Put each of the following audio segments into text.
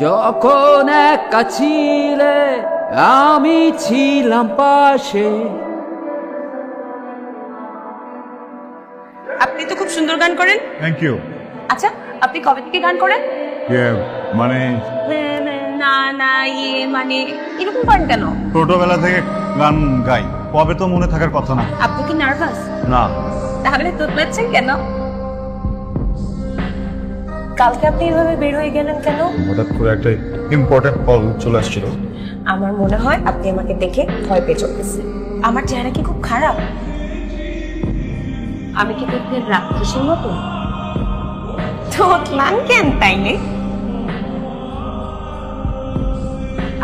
যখন একা ছিলে আমি ছিলাম পাশে। আপনি তো খুব সুন্দর গান করেন। থ্যাংক ইউ আচ্ছা আপনি কবে থেকে গান করেন? মানে না না ইয়ে মানে এরকম করেন কেন? ছোটবেলা থেকে গান গাই। কবে তো মনে থাকার কথা না। আপনি কি নার্ভাস? না। তাহলে তোতলাচ্ছেন কেন? কালকে আপনি এভাবে বের হয়ে গেলেন কেন? হঠাৎ করে একটা ইম্পর্টেন্ট কল চলে আসছিল। আমার মনে হয় আপনি আমাকে দেখে ভয় পেয়ে চলতেছেন আমার চেহারা কি খুব খারাপ? আমি কি দেখতে রাক্ষসের মতো? তোতলান কেন তাইলে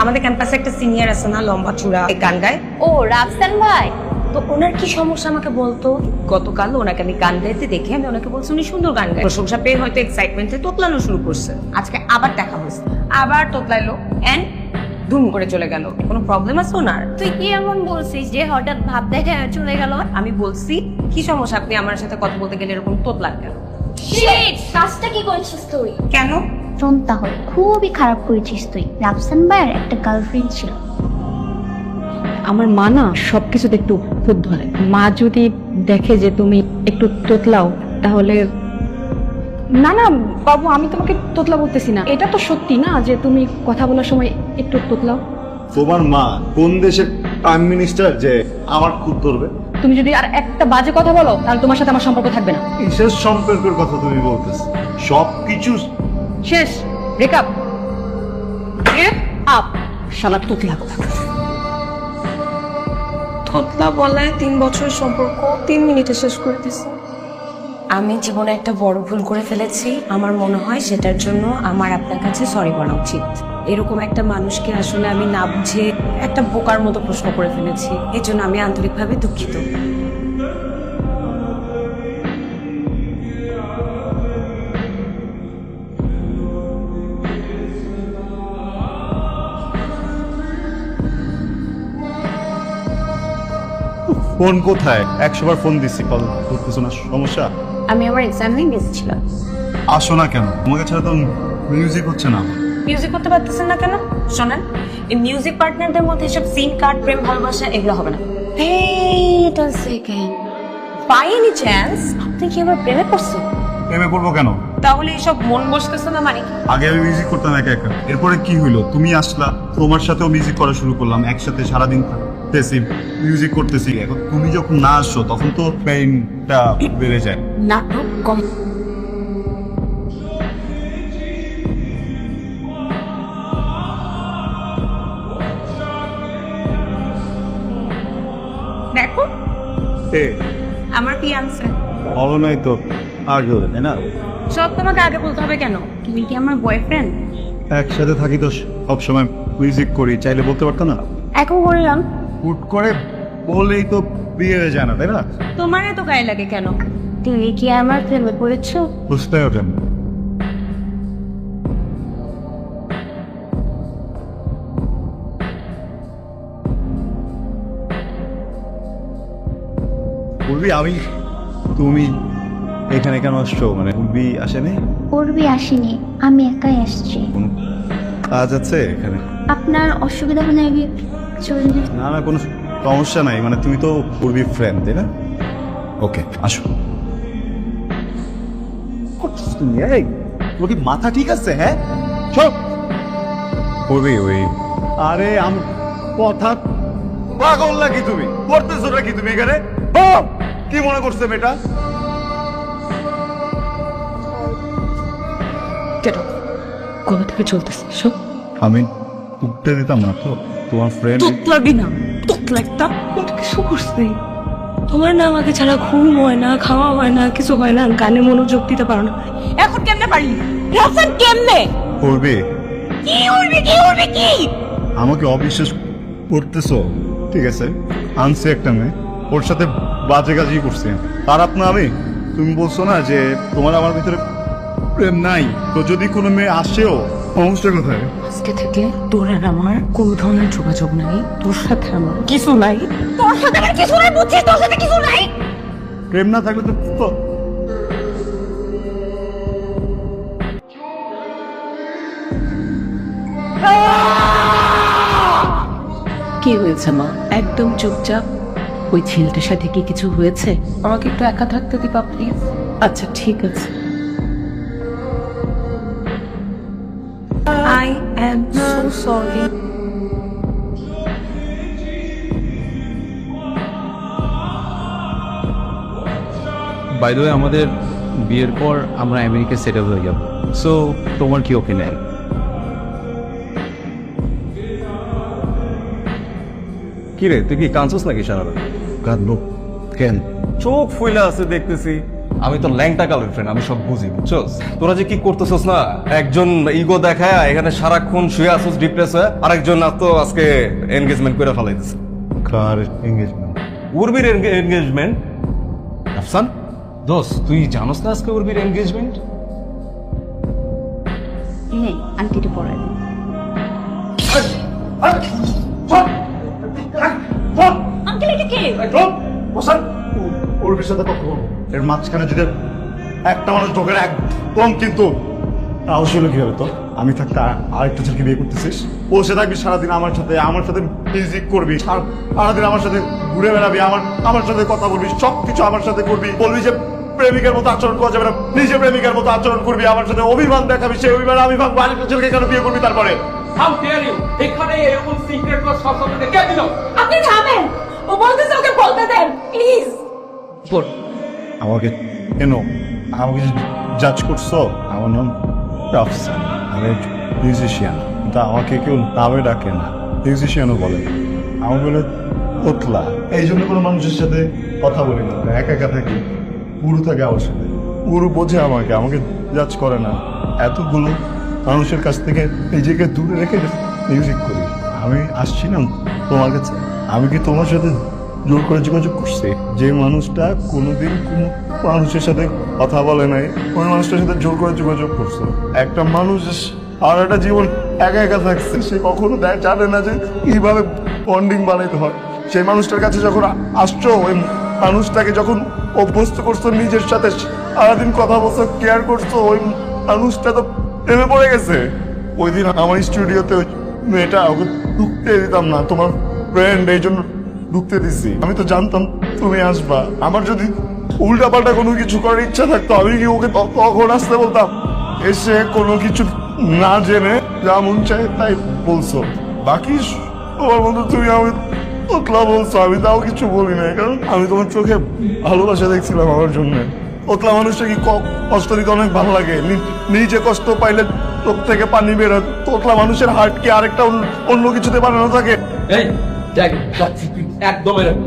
আমাদের ক্যাম্পাসে একটা সিনিয়র আছে না লম্বা চূড়া গান গায়। ও রাফসান ভাই। তো ওনার কি সমস্যা আমাকে বলতো? গতকাল ওনাকে আমি গান গাইতে দেখে আমি ওনাকে বলছি উনি সুন্দর গান গায়। প্রশংসা পেয়ে হয়তো এক্সাইটমেন্টে তোতলানো শুরু করছে। আজকে আবার দেখা হয়েছে। আবার তোতলাইলো এন্ড ধুম করে চলে গেল। কোনো প্রবলেম আছে ওনার? তুই কি এমন বলছিস যে হঠাৎ ভাব দেখে চলে গেল? আমি বলছি কি সমস্যা? আপনি আমার সাথে কথা বলতে গেলে এরকম তোতলান কেন? কাজটা কি করেছিস তুই? কেন? শোন তাহলে খুবই খারাপ করেছিস তুই। রাফসান ভাইয়ের একটা গার্লফ্রেন্ড ছিল। আমার মা না সবকিছুতে একটু খুব ধরে মা যদি দেখে যে তুমি একটু তোতলাও তাহলে না না বাবু আমি তোমাকে তোতলা বলতেছি না। এটা তো সত্যি না যে তুমি কথা বলার সময় একটু তোতলাও? তোমার মা কোন দেশের প্রাইম মিনিস্টার যে আমার খুব ধরবে? তুমি যদি আর একটা বাজে কথা বলো তাহলে তোমার সাথে আমার সম্পর্ক থাকবে না। শেষ সম্পর্কের কথা তুমি বলতেছ? সব কিছু শেষ ব্রেকআপ আপ শালা তোতলা কথা। তোতলা বলায় তিন বছরের সম্পর্ক তিন মিনিটে শেষ করে দিছে আমি জীবনে একটা বড় ভুল করে ফেলেছি। আমার মনে হয় সেটার জন্য আমার আপনার কাছে সরি বলা উচিত। এরকম একটা মানুষকে আসলে আমি না বুঝে একটা বোকার মতো প্রশ্ন করে ফেলেছি। এর জন্য আমি আন্তরিকভাবে দুঃখিত। ফোন কোথায়? একশো বার ফোন দিচ্ছি কল করতেছো না সমস্যা? আমি আমার এক্সাম নিয়ে গেছিলাম। আসো না কেন? তোমাকে ছাড়া তো মিউজিক হচ্ছে না মিউজিক করতে পারতেছেন না কেন? শোনেন এই মিউজিক পার্টনারদের মধ্যে সব সিন কার্ড প্রেম ভালোবাসা এগুলো হবে না। A second. By any chance আপনি কি আবার প্রেমে পড়ছেন? প্রেমে পড়ব কেন? তাহলে এইসব মন বসতেছে না মানে আগে আমি মিউজিক করতাম একা একা। এরপরে কি হইল? তুমি আসলা তোমার সাথেও মিউজিক করা শুরু করলাম একসাথে সারাদিন থাকতেছি মিউজিক করতেছি। এখন তুমি যখন না আসছো তখন তো পেইনটা বেড়ে যায়। নাটক কম। দেখো এ আমার ফিয়ান্সে ভালো নাই তো আর কি তাই না? সব তোমাকে আগে বলতে হবে কেন? তুমি কি আমার বয়ফ্রেন্ড একসাথে থাকি তো সব সময় মিউজিক করি চাইলে বলতে পারতো না? এখন বললাম হুট করে বললেই তো বিয়ে হয়ে যায় না তাই না? তোমার এত গায়ে লাগে কেন? তুমি কি আমার প্রেমে পড়েছো? বুঝতে ওঠেন পূর্বী আমি তুমি এখানে কেন আসছো? মানে পূর্বী আসেনি? পূর্বে আসেনি আমি একাই আসছি। কোনো কাজ আছে এখানে? আপনার অসুবিধা হলে আমি চলে না না কোনো সমস্যা নাই। মানে তুমি তো পূর্বী ফ্রেন্ড তাই না? ওকে আসো। করছিস তুমি এই? তোর কি মাথা ঠিক আছে হ্যাঁ? সব পূর্বী ওই আরে আম কথা পাগল নাকি তুমি? করতেছো নাকি তুমি এখানে? ও, কি মনে করছে মেয়েটা? কেন? কবে থেকে চলতেছে? সব আমি উঠতে দিতাম না তো। তোমার ফ্রেন্ড তোতলাবি না তোতলা একটা কিছু করছে। তোমার না আমাকে ছাড়া ঘুম হয় না খাওয়া হয় না কিছু হয় না গানে মনোযোগ দিতে পারো না। এখন কেমনে পারি রাফসান কেমনে? পূর্বী কি উড়বি কি উড়বি কি? আমাকে অবিশ্বাস করতেছো ঠিক আছে? আনছে একটা মেয়ে ওর সাথে বাজে কাজই করছে। খারাপ না আমি তুমি বলছো না যে তোমার আমার ভিতরে প্রেম নাই তো যদি কোনো মেয়ে আসেও সমস্যা কোথায় আজকে থেকে তোর আর আমার কোনো ধরনের যোগাযোগ নাই তোর সাথে আমার কিছু নাই। তোর সাথে আমার কিছু নাই বুঝছিস তোর সাথে কিছু নাই। প্রেম না থাকলে তো কি হয়েছে মা? একদম চুপচাপ। ওই ছেলেটার সাথে কি কিছু হয়েছে? আমাকে একটু একা থাকতে দিবা প্লিজ আচ্ছা ঠিক আছে। I'm so sorry by the আমাদের বিয়ের পর আমরা আমেরিকা সেটেল হয়ে যাব। সো তোমার কি ওপিনিয়ন কি রে তুই কি কাঁদছিস নাকি সারা কাঁদবো। কেন? চোখ ফুইলা আছে দেখতেছি। আমি তো ল্যাংটা গার্লফ্রেন্ড আমি সব বুঝি বুঝছস? তোরা যে কি করতেছস না? একজন ইগো দেখায় এখানে সারাক্ষণ শুয়ে আসছিস ডিপ্রেস হয়ে আরেকজন আর তো আজকে এনগেজমেন্ট করে ফেলাইতেছে। কার এঙ্গেজমেন্ট উর্বির এনগেজমেন্ট আফসান? দোস্ত তুই জানোস না আজকে উর্বির এনগেজমেন্ট নে আন্টিটা দিন আঙ্কেল এটা কে? ওর বিষয়ে কথা বলব। এর মাঝখানে যদি একটা মানুষ ঢোকে না, একদম কিন্তু সাহস হলো কি হবে তো আমি থাকতে আর- আরেকটা ছেলেকে বিয়ে করতেছিস। বসে থাকবি সারাদিন আমার সাথে আমার সাথে মিউজিক করবি সার- সারাদিন আমার সাথে ঘুরে বেড়াবি আমার আমার সাথে কথা বলবি সব কিছু আমার সাথে করবি। বলবি যে প্রেমিকের মতো আচরণ করা যাবে না নিজে প্রেমিকের মতো আচরণ করবি আমার সাথে অভিমান দেখাবি সেই অভিমান আমি ভাববো আরেকটা ছেলেকে কেন বিয়ে করবি তারপরে? হাউ ডেয়ার ইউ এখানে এরকম সিক্রেট সব কে দিল? আপনি থামেন। ও বলতেছে ওকে বলতে দেন প্লিজ আমাকে কেন আমাকে জাজ করছ, আমার নাম রাফসান আমি মিউজিশিয়ান কিন্তু আমাকে কেউ নামে ডাকে না। মিউজিশিয়ানও বলে। আমার বলে তোতলা এই জন্য কোনো মানুষের সাথে কথা বলি না। একা একা থাকি। পুরু থাকে আমার সাথে। পুরু বোঝে আমাকে আমাকে জাজ করে না। এতগুলো মানুষের কাছ থেকে নিজেকে দূরে রেখে মিউজিক করি। আমি আসছি না তোমার কাছে। আমি কি তোমার সাথে জোর করে যোগাযোগ করছি? যে মানুষটা কোনোদিন কোনো মানুষের সাথে কথা বলে নাই ওই মানুষটার সাথে জোর করে যোগাযোগ করছ। একটা মানুষ আর একটা জীবন একা একা থাকছে, সে কখনো জানে না যে কীভাবে বন্ডিং বানাইতে হয়। সেই মানুষটার কাছে যখন আসছো, ওই মানুষটাকে যখন অভ্যস্ত করছ নিজের সাথে, সারাদিন কথা বলছো কেয়ার করছ, ওই মানুষটা তো প্রেমে পড়ে গেছে। ওই দিন আমার স্টুডিওতে মেয়েটা ওকে ঢুকতে দিতাম না, তোমার ফ্রেন্ড এই জন্য ঢুকতে দিছি। আমি তো জানতাম তুমি আসবা। আমার যদি উল্টা পাল্টা কোনো কিছু করার ইচ্ছা থাকতো, আমি কি ওকে তখন আসতে বলতাম? এসে কোনো কিছু না জেনে যা মন চায় তাই বলছো। বাকি তোমার মতো তুমি আমি তোতলা বলছো, আমি তাও কিছু বলি না কারণ আমি তোমার চোখে ভালোবাসা দেখছিলাম আমার জন্য। তোতলা মানুষটা কি কষ্ট দিতে অনেক ভালো লাগে? নিজে কষ্ট পাইলে চোখ থেকে পানি বেরোয় তোতলা মানুষের হার্ট কি আরেকটা অন্য- কিছুতে বানানো থাকে? এই, দেখ তুই। একদম এরকম